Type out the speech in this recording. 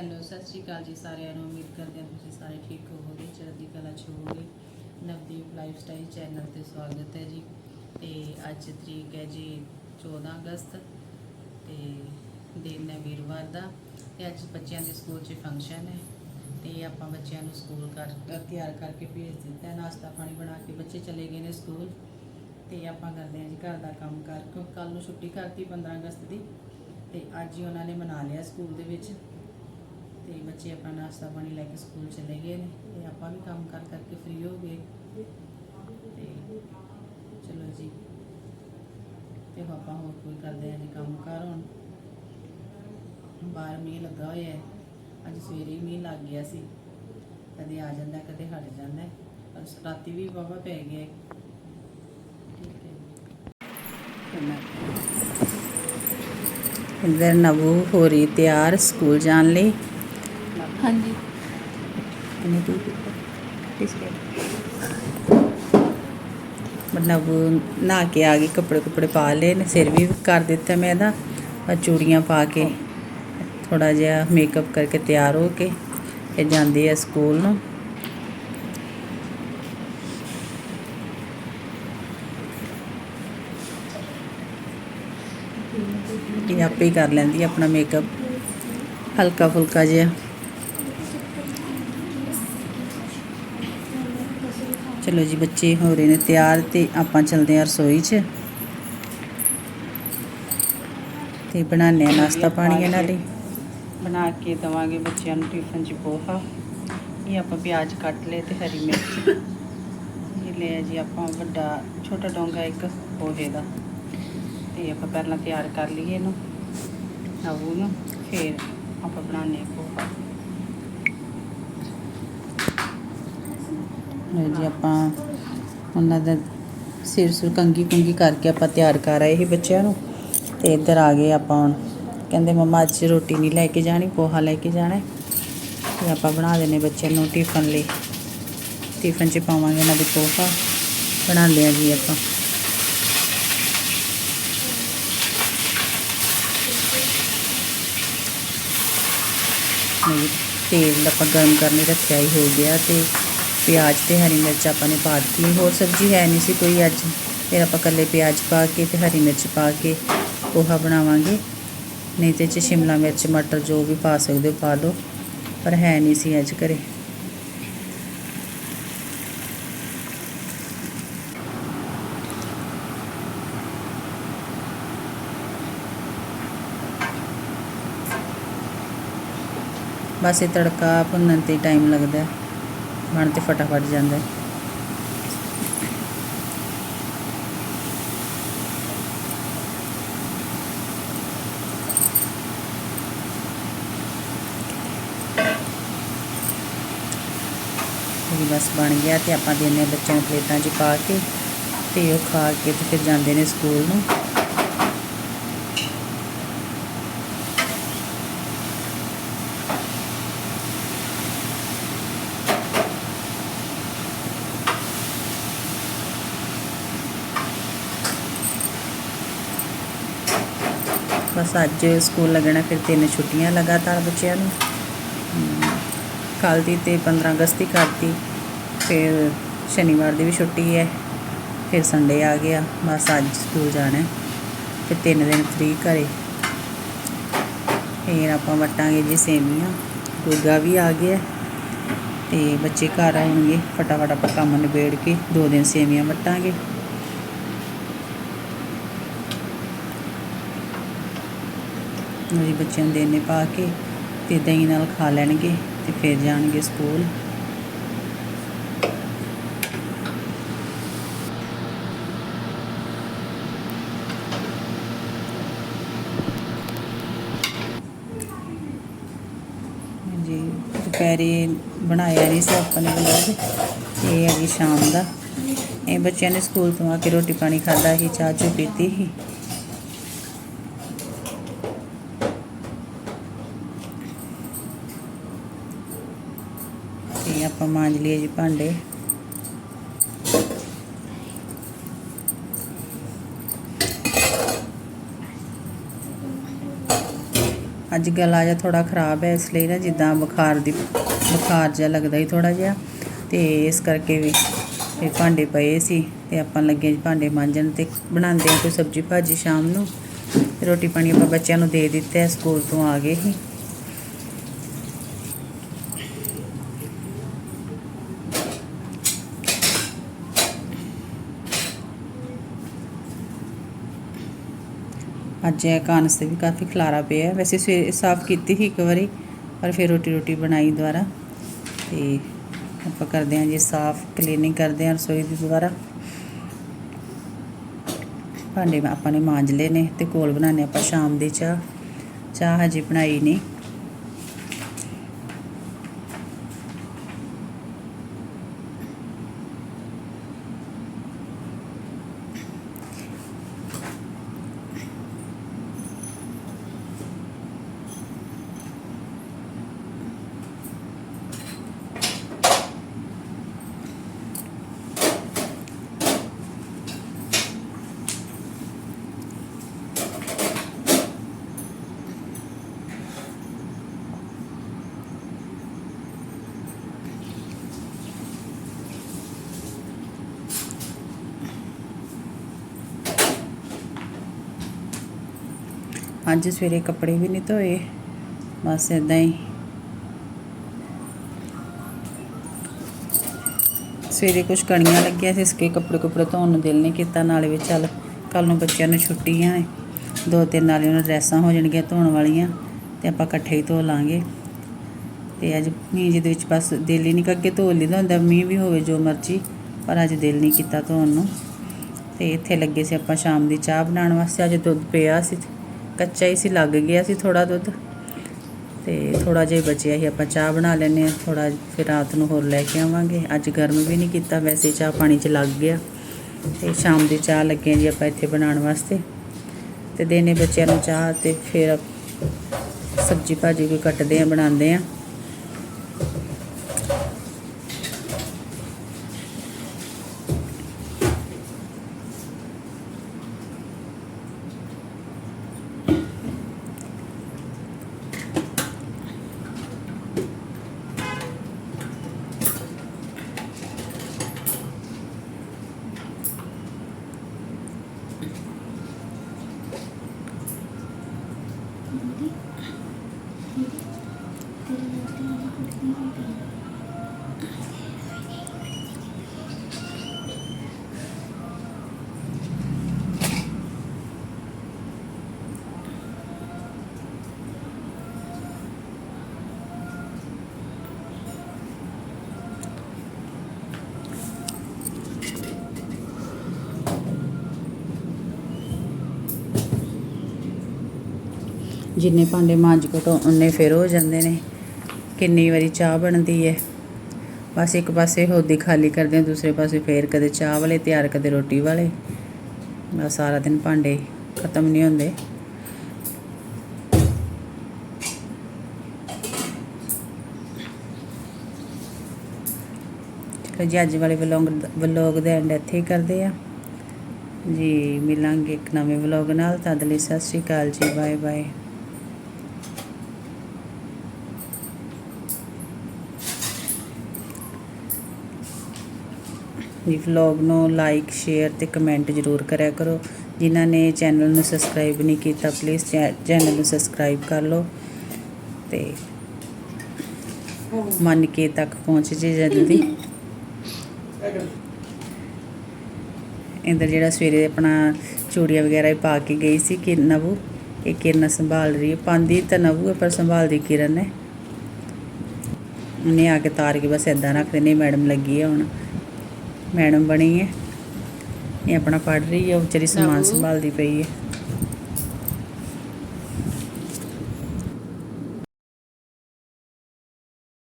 Hello, ਸਤਿ ਸ਼੍ਰੀ ਅਕਾਲ ਜੀ ਸਾਰਿਆਂ ਨੂੰ। ਉਮੀਦ ਕਰਦੇ ਹਾਂ ਤੁਸੀਂ ਸਾਰੇ ਠੀਕ ਹੋਵੋਗੇ। ਚੜ੍ਹਦੀ ਕਲਾ ਚ ਹੋਵੋਗੇ। ਨਵਦੀਪ ਲਾਈਫ ਸਟਾਈਲ ਚੈਨਲ ਤੇ ਸਵਾਗਤ ਹੈ ਜੀ। ਤੇ ਅੱਜ ਤਰੀਕ ਹੈ ਜੀ 14 ਅਗਸਤ। ਤੇ ਦਿਨ ਹੈ ਵੀਰਵਾਰ ਦਾ। ਤੇ ਅੱਜ ਬੱਚਿਆਂ ਦੇ ਸਕੂਲ 'ਚ ਫੰਕਸ਼ਨ ਹੈ। ਤੇ ਆਪਾਂ ਬੱਚਿਆਂ ਨੂੰ ਸਕੂਲ ਕਰ ਤਿਆਰ ਕਰਕੇ ਭੇਜ ਦਿੱਤਾ ਨਾਸ਼ਤਾ ਪਾਣੀ ਬਣਾ ਕੇ ਬੱਚੇ ਚਲੇ ਗਏ ਨੇ ਸਕੂਲ। ਤੇ ਆਪਾਂ ਕਰਦੇ ਹਾਂ ਜੀ ਘਰ ਦਾ ਕੰਮ ਕਰ। ਕਿਉਂਕਿ ਕੱਲ ਨੂੰ ਛੁੱਟੀ ਕਰਤੀ 15 ਅਗਸਤ ਦੀ। ਤੇ ਅੱਜ ਹੀ ਉਹਨਾਂ ਨੇ ਮਨਾ ਲਿਆ ਸਕੂਲ ਦੇ ਵਿੱਚ। ਤੇ ਬੱਚੇ ਆਪਣਾ ਨਾਸ਼ਤਾ ਪਾਣੀ ਲੈ ਕੇ ਸਕੂਲ ਚਲੇ ਗਏ ਨੇ। ਤੇ ਆਪਾਂ ਵੀ ਕੰਮ ਕਰ ਕਰਕੇ ਫ੍ਰੀ ਹੋ ਗਏ। ਤੇ ਚਲੋ ਜੀ। ਤੇ ਆਪਾਂ ਹੋਰ ਕੋਈ ਕਰਦੇ ਆ ਜੀ ਕੰਮ ਕਾਰ ਹੁਣ? ਬਾਹਰ ਮੀਂਹ ਲੱਗਾ ਹੋਇਆ ਹੈ। ਅੱਜ ਸਵੇਰੇ ਹੀ ਮੀਂਹ ਲੱਗ ਗਿਆ ਸੀ। ਕਦੇ ਆ ਜਾਂਦਾ, ਕਦੇ ਹਟ ਜਾਂਦਾ ਪਰ ਰਾਤੀ ਵੀ ਵਾਹਵਾ ਪੈ ਗਿਆ ਹੈ। ਠੀਕ ਹੈ। ਇਧਰ ਨਵੂ ਹੋ ਰਹੀ ਤਿਆਰ ਸਕੂਲ ਜਾਣ ਲਈ। ਹਾਂਜੀ। ਇਹਨੇ ਕੀ ਨਵੂ ਨਹਾ ਕੇ ਆ ਗਈ, ਕੱਪੜੇ ਕੁਪੜੇ ਪਾ ਲਏ ਨੇ ਸਿਰ ਵੀ ਕਰ ਦਿੱਤਾ ਮੈਂ ਇਹਦਾ ਔਰ ਚੂੜੀਆਂ ਪਾ ਕੇ ਥੋੜਾ ਜਿਹਾ ਮੇਕਅਪ ਕਰਕੇ ਤਿਆਰ ਹੋ ਕੇ ਇਹ ਜਾਂਦੀ ਹੈ ਸਕੂਲ ਨੂੰ। ਇਹ ਆਪੇ ਹੀ ਕਰ ਲੈਂਦੀ ਆਪਣਾ ਮੇਕਅਪ ਹਲਕਾ ਫੁਲਕਾ ਜਿਹਾ। ਚਲੋ ਜੀ ਬੱਚੇ ਹੋ ਰਹੇ ਨੇ ਤਿਆਰ ਤੇ ਆਪਾਂ ਚਲਦੇ ਹਾਂ ਰਸੋਈ 'ਚ। ਤੇ ਬਣਾਉਂਦੇ ਆ ਨਾਸ਼ਤਾ ਪਾਣੀ ਇਹਨਾਂ ਲਈ। ਬਣਾ ਕੇ ਦਵਾਂਗੇ ਬੱਚਿਆਂ ਨੂੰ ਟਿਫਨ 'ਚ ਪੋਹਾ। ਇਹ ਆਪਾਂ ਪਿਆਜ਼ ਕੱਟ ਲਏ ਤੇ ਹਰੀ ਮਿਰਚ। ਇਹ ਲਿਆ ਜੀ ਆਪਾਂ ਵੱਡਾ ਛੋਟਾ ਡੋਂਗਾ ਇੱਕ ਪੋਹੇ ਦਾ। ਤੇ ਆਪਾਂ ਪਹਿਲਾਂ ਤਿਆਰ ਕਰ ਲਈਏ ਇਹਨੂੰ ਨਵੂ ਨੂੰ ਫਿਰ ਆਪਾਂ ਬਣਾਉਂਦੇ ਹਾਂ ਪੋਹਾ। ਲਓ ਜੀ ਆਪਾਂ ਉਹਨਾਂ ਦਾ ਸਿਰ ਸੁਰ ਕੰਗੀ ਕੁੰਗੀ ਕਰਕੇ ਆਪਾਂ ਤਿਆਰ ਕਰ ਆਏ ਸੀ ਬੱਚਿਆਂ ਨੂੰ। ਤੇ ਇੱਧਰ ਆ ਗਏ ਆਪਾਂ ਹੁਣ। ਕਹਿੰਦੇ ਮਮਾ ਅੱਜ ਰੋਟੀ ਨਹੀਂ ਲੈ ਕੇ ਜਾਣੀ, ਪੋਹਾ ਲੈ ਕੇ ਜਾਣਾ ਹੈ। ਤੇ ਆਪਾਂ ਬਣਾ ਦੇਣੇ ਬੱਚਿਆਂ ਨੂੰ ਟਿਫਨ ਲਈ। ਟਿਫਨ 'ਚ ਪਾਵਾਂਗੇ ਇਹਨਾਂ ਦੇ ਪੋਹਾ। ਬਣਾਉਂਦੇ ਆ ਜੀ ਆਪਾਂ। ਤੇਲ ਆਪਾਂ ਗਰਮ ਕਰਨ ਲਈ ਰੱਖਿਆ ਹੀ ਹੋ ਗਿਆ ਤੇ ਪਿਆਜ਼ ਤੇ ਹਰੀ ਮਿਰਚ ਆਪਾਂ ਨੇ ਪਾ ਦਿੱਤੀ ਹੋਰ ਸਬਜ਼ੀ ਹੈ ਨਹੀਂ ਸੀ ਕੋਈ ਅੱਜ। ਫਿਰ ਆਪਾਂ ਕੱਲੇ ਪਿਆਜ਼ ਪਾ ਕੇ ਤੇ ਹਰੀ ਮਿਰਚ ਪਾ ਕੇ ਪੋਹਾ ਬਣਾਵਾਂਗੇ। ਨਹੀਂ ਤੇ ਚ ਸ਼ਿਮਲਾ ਮਿਰਚ, ਮਟਰ ਜੋ ਵੀ ਪਾ ਸਕਦੇ ਹੋ ਪਾ ਲਓ। ਪਰ ਹੈ ਨਹੀਂ ਸੀ ਅੱਜ ਘਰੇ। ਬਸ ਇਹ ਤੜਕਾ ਭੁੰਨਣ ਤੇ ਟਾਈਮ ਲੱਗਦਾ। ਹੈ। ਬਣ ਤੇ ਫਟਾਫਟ ਜਾਂਦਾ ਹੈ। ਇਹ ਬਸ ਬਣ ਗਿਆ ਤੇ ਆਪਾਂ ਦੇਣੇ ਬੱਚਿਆਂ ਨੂੰ ਪਲੇਟਾਂ 'ਚ ਪਾ ਕੇ ਤੇ ਉਹ ਖਾ ਕੇ ਤੇ ਫਿਰ ਜਾਂਦੇ ਨੇ ਸਕੂਲ ਨੂੰ ਬਸ ਅੱਜ ਸਕੂਲ ਲੱਗਣਾ, ਫਿਰ ਤਿੰਨ ਛੁੱਟੀਆਂ ਲਗਾਤਾਰ ਬੱਚਿਆਂ ਨੂੰ ਕੱਲ੍ਹ ਦੀ ਤੇ 15 ਅਗਸਤ ਦੀ ਕਰਤੀ, ਫਿਰ ਸ਼ਨੀਵਾਰ ਦੀ ਵੀ ਛੁੱਟੀ ਹੈ, ਫਿਰ ਸੰਡੇ ਆ ਗਿਆ, ਬਸ ਅੱਜ ਸਕੂਲ ਜਾਣਾ ਹੈ। ਤੇ ਤਿੰਨ ਦਿਨ ਫ੍ਰੀ ਘਰੇ ਫਿਰ ਆਪਾਂ ਵਟਾਂਗੇ ਜੀ ਸੇਮੀਆਂ ਗੁੱਗਾ ਵੀ ਆ ਗਿਆ, ਤੇ ਬੱਚੇ ਘਰ ਆਉਣਗੇ, ਫਟਾਫਟ ਆਪਾਂ ਕੰਮ ਨਿਬੇੜ ਕੇ ਦੋ ਦਿਨ ਸੇਮੀਆਂ ਵਟਾਂਗੇ ਮੇਰੀ ਬੱਚਿਆਂ ਨੂੰ ਦੇਣੇ ਪਾ ਕੇ ਤੇ ਦਹੀਂ ਨਾਲ ਖਾ ਲੈਣਗੇ ਤੇ ਫਿਰ ਜਾਣਗੇ ਸਕੂਲ। ਜੀ ਦੁਪਹਿਰੇ ਬਣਾਇਆ ਨਹੀਂ ਸੀ ਆਪਾਂ ਨੇ ਬਲੌਗ, ਇਹ ਹੈਗੀ ਸ਼ਾਮ ਦਾ। ਇਹ ਬੱਚਿਆਂ ਨੇ ਸਕੂਲ ਤੋਂ ਆ ਕੇ ਰੋਟੀ ਪਾਣੀ ਖਾਦਾ ਸੀ, ਚਾਹ ਚੁ ਪੀਤੀ ਸੀ। ਤੇ ਆਪਾਂ ਮਾਂਜ ਲਈਏ ਜੀ ਭਾਂਡੇ। ਅੱਜ ਗਲਾ ਜਿਹਾ ਥੋੜਾ ਖਰਾਬ ਹੈ, ਇਸ ਲਈ ਨਾ ਜਿੱਦਾਂ ਬੁਖਾਰ ਦੀ, ਬੁਖਾਰ ਜਿਹਾ ਲੱਗਦਾ ਹੀ ਥੋੜਾ ਜਿਹਾ। ਤੇ ਇਸ ਕਰਕੇ ਵੀ ਇਹ ਭਾਂਡੇ ਪਏ ਸੀ ਤੇ ਆਪਾਂ ਲੱਗੇ ਭਾਂਡੇ ਮਾਂਜਣ ਤੇ ਬਣਾਉਂਦੇ ਆ ਕੋਈ ਸਬਜ਼ੀ ਭਾਜੀ ਸ਼ਾਮ ਨੂੰ। ਰੋਟੀ ਪਾਣੀ ਆਪਾਂ ਬੱਚਿਆਂ ਨੂੰ ਦੇ ਦਿੱਤਾ, ਸਕੂਲ ਤੋਂ ਆ ਗਏ ਸੀ। ਅੱਜ ਇਹ ਕਾਨਸ ਤੇ ਵੀ ਕਾਫੀ ਖਲਾਰਾ ਪਿਆ ਵੈਸੇ ਸਵੇਰੇ ਸਾਫ਼ ਕੀਤੀ ਸੀ ਇੱਕ ਵਾਰੀ, ਪਰ ਫਿਰ ਰੋਟੀ ਰੋਟੀ ਬਣਾਈ ਦੁਬਾਰਾ। ਤੇ ਆਪਾਂ ਕਰਦੇ ਹਾਂ ਜੀ ਸਾਫ਼ ਕਲੀਨਿੰਗ ਕਰਦੇ ਹਾਂ ਰਸੋਈ ਦੀ ਦੁਬਾਰਾ। ਭਾਂਡੇ ਆਪਾਂ ਨੇ ਮਾਂਜ ਲਏ ਨੇ ਤੇ ਕੋਲ ਬਣਾਉਣੇ ਆਪਾਂ ਸ਼ਾਮ ਦੀ ਚਾਹ। ਚਾਹ ਹਜੇ ਬਣਾਈ ਨਹੀਂ। ਅੱਜ ਸਵੇਰੇ ਕੱਪੜੇ ਵੀ ਨਹੀਂ ਧੋਏ, ਬਸ ਇਦਾਂ ਹੀ। ਸਵੇਰੇ ਕੁਝ ਕਣੀਆਂ ਲੱਗੀਆਂ ਸੀ, ਇਸ ਕੇ ਕੱਪੜੇ ਕੁਪੜੇ ਧੋਣ ਨੂੰ ਦਿਲ ਨਹੀਂ ਕੀਤਾ। ਨਾਲੇ ਵੀ ਚੱਲ ਕੱਲ ਨੂੰ ਬੱਚਿਆਂ ਨੂੰ ਛੁੱਟੀਆਂ ਨੇ, ਦੋ ਤਿੰਨ ਨਾਲੇ ਉਹਨਾਂ ਡਰੈਸਾਂ ਹੋ ਜਾਣਗੀਆਂ ਧੋਣ ਵਾਲੀਆਂ ਤੇ ਆਪਾਂ ਇਕੱਠੇ ਹੀ ਧੋ ਲਾਂਗੇ। ਤੇ ਅੱਜ ਮੀਂਹ ਜਿਹਦੇ ਵਿੱਚ ਬਸ ਦਿਲ ਹੀ ਨਹੀਂ ਕਰਕੇ ਧੋ ਲਈਦਾ ਹੁੰਦਾ, ਮੀਂਹ ਵੀ ਹੋਵੇ ਜੋ ਮਰਜ਼ੀ, ਪਰ ਅੱਜ ਦਿਲ ਨਹੀਂ ਕੀਤਾ ਧੋਣ ਨੂੰ। ਤੇ ਇੱਥੇ ਲੱਗੇ ਸੀ ਆਪਾਂ ਸ਼ਾਮ ਦੀ ਚਾਹ ਬਣਾਉਣ ਵਾਸਤੇ, ਅੱਜ ਦੁੱਧ ਪਿਆ ਸੀ। ਕੱਚਾ ਹੀ ਸੀ, ਲੱਗ ਗਿਆ ਸੀ ਥੋੜਾ ਦੁੱਧ। ਤੇ ਥੋੜਾ ਜਿਹਾ ਹੀ ਬਚਿਆ ਸੀ। ਆਪਾਂ ਚਾਹ ਬਣਾ ਲੈਨੇ ਆ ਥੋੜਾ ਫਿਰ ਰਾਤ ਨੂੰ ਹੋਰ ਲੈ ਕੇ ਆਵਾਂਗੇ। ਅੱਜ ਗਰਮ ਵੀ ਨਹੀਂ ਕੀਤਾ। ਵੈਸੇ ਚਾਹ ਪਾਣੀ 'ਚ ਲੱਗ ਗਿਆ। ਤੇ ਸ਼ਾਮ ਦੀ ਚਾਹ ਲੱਗੇ ਜੀ ਆਪਾਂ ਇੱਥੇ ਬਣਾਉਣ ਵਾਸਤੇ। ਤੇ ਦੇਨੇ ਬੱਚਿਆਂ ਨੂੰ ਚਾਹ ਤੇ ਫਿਰ ਸਬਜੀ ਭਾਜੀ ਕੋਈ ਕੱਟਦੇ ਆ, ਬਣਾਉਂਦੇ ਆ। ਜਿੰਨੇ ਭਾਂਡੇ ਮਾਂਜ ਕਟੋ ਉਨੇ ਫਿਰ ਹੋ ਜਾਂਦੇ ਨੇ। ਕਿੰਨੀ ਵਾਰੀ ਚਾਹ ਬਣਦੀ ਹੈ ਬਸ ਇੱਕ ਪਾਸੇ ਹੋਦੀ ਖਾਲੀ ਕਰਦੇ ਹਾਂ ਦੂਸਰੇ ਪਾਸੇ ਫੇਰ ਕਦੇ ਚਾਹ ਵਾਲੇ, ਤਿਆਰ ਕਦੇ ਰੋਟੀ ਵਾਲੇ। ਬਸ ਸਾਰਾ ਦਿਨ ਭਾਂਡੇ ਖਤਮ ਨਹੀਂ ਹੁੰਦੇ। ਚਲੋ ਜੀ, ਅੱਜ ਵਾਲੇ ਵਲੋਗ ਵਲੋਗ ਦੇ ਐਂਡ ਇੱਥੇ ਹੀ ਕਰਦੇ ਆ। ਜੀ, ਮਿਲਾਂਗੇ ਇੱਕ ਨਵੇਂ ਵਲੋਗ ਨਾਲ। ਤਦ ਲਈ ਸਤਿ ਸ਼੍ਰੀ ਅਕਾਲ ਜੀ ਬਾਏ ਬਾਏ ਜੀ ਵਲੌਗ ਨੂੰ ਲਾਈਕ ਸ਼ੇਅਰ ਤੇ ਕਮੈਂਟ ਜ਼ਰੂਰ ਕਰਿਆ ਕਰੋ। ਜਿਨ੍ਹਾਂ ਨੇ ਚੈਨਲ ਨੂੰ ਸਬਸਕ੍ਰਾਈਬ ਨਹੀਂ ਕੀਤਾ ਪਲੀਜ਼ ਚੈਨਲ ਨੂੰ ਸਬਸਕ੍ਰਾਈਬ ਕਰ ਲਓ ਤੇ ਮਨ ਕੇ ਤੱਕ ਪਹੁੰਚ ਜੇ ਜਲਦੀ। ਇੰਦਰ ਜਿਹੜਾ ਸਵੇਰੇ ਆਪਣਾ ਚੂੜੀਆਂ ਵਗੈਰਾ ਹੀ ਪਾ ਕੇ ਗਈ ਸੀ ਕਿ ਨਵੂ, ਇਹ ਕਿਰਨ ਸੰਭਾਲ ਰਹੀ ਹੈ। ਪਾਉਂਦੀ ਤਾਂ ਨਵੂ ਹੈ, ਪਰ ਸੰਭਾਲਦੀ ਕਿਰਨ ਹੈ ਉਹਨੇ ਆ ਕੇ ਤਾਰ ਕੇ ਬਸ ਇਦਾਂ ਰੱਖ ਦੇਣੀ, ਮੈਡਮ ਲੱਗੀ ਹੈ ਹੁਣ। ਮੈਡਮ ਬਣੀ ਹੈ ਇਹ ਆਪਣਾ ਪੜ ਰਹੀ ਹੈ ਉਹ ਵਿਚਾਰੀ ਸਮਾਨ। ਸੰਭਾਲਦੀ ਪਈ ਹੈ